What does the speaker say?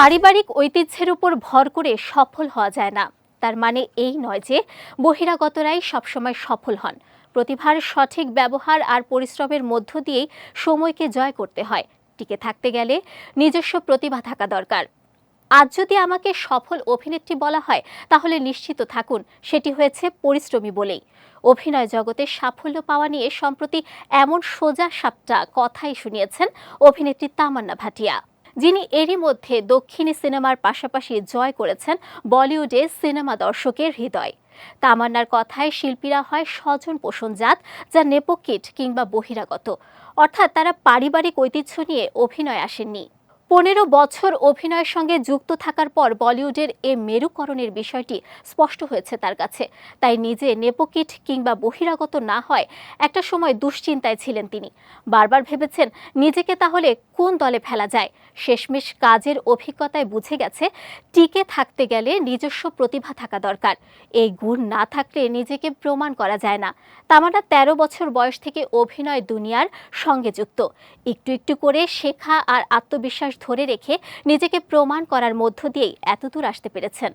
পারিবারিক ঐতিহ্যের উপর ভর করে সফল হওয়া যায় না। তার মানে এই নয় যে বহিরাগতরাই সবসময় সফল হন। প্রতিভার সঠিক ব্যবহার আর পরিশ্রমের মধ্য দিয়েই সময়কে জয় করতে হয়। টিকে থাকতে গেলে নিজস্ব প্রতিভা থাকা দরকার। আজ যদি আমাকে সফল অভিনেত্রী বলা হয়, তাহলে নিশ্চিত থাকুন, সেটি হয়েছে পরিশ্রমী বলেই। অভিনয় জগতে সাফল্য পাওয়া নিয়ে সম্প্রতি এমন সোজা সাপটা কথাই শুনিয়েছেন অভিনেত্রী তামান্না ভাটিয়া। যিনি এরই মধ্যে দক্ষিণী সিনেমার পাশাপাশি জয় করেছেন বলিউডে সিনেমা দর্শকের হৃদয়। তামান্নার কথায় শিল্পীরা হয় স্বজন পোষণজাত যা নেপোকিট কিংবা বহিরাগত। অর্থাৎ তারা পারিবারিক ঐতিহ্য নিয়ে অভিনয় আসেননি। পনেরো বছর অভিনয়ের সঙ্গে যুক্ত থাকার পর বলিউডের এ মেরুকরণের বিষয়টি স্পষ্ট হয়েছে তার কাছে। তাই নিজে নেপোকিট কিংবা বহিরাগত না হয় একটা সময় দুশ্চিন্তায় ছিলেন তিনি। বারবার ভেবেছেন, নিজেকে তাহলে কোন দলে ফেলা যায়? শেষমেশ কাজের অভিজ্ঞতায় বুঝে গেছে, টিকে থাকতে গেলে নিজস্ব প্রতিভা থাকা দরকার। এই গুণ না থাকলে নিজেকে প্রমাণ করা যায় না। তামান্না তেরো বছর বয়স থেকে অভিনয় দুনিয়ার সঙ্গে যুক্ত। একটু একটু করে শেখা আর আত্মবিশ্বাস ধরে রেখে নিজেকে প্রমাণ করার মধ্য দিয়েই এতদূর আসতে পেরেছেন।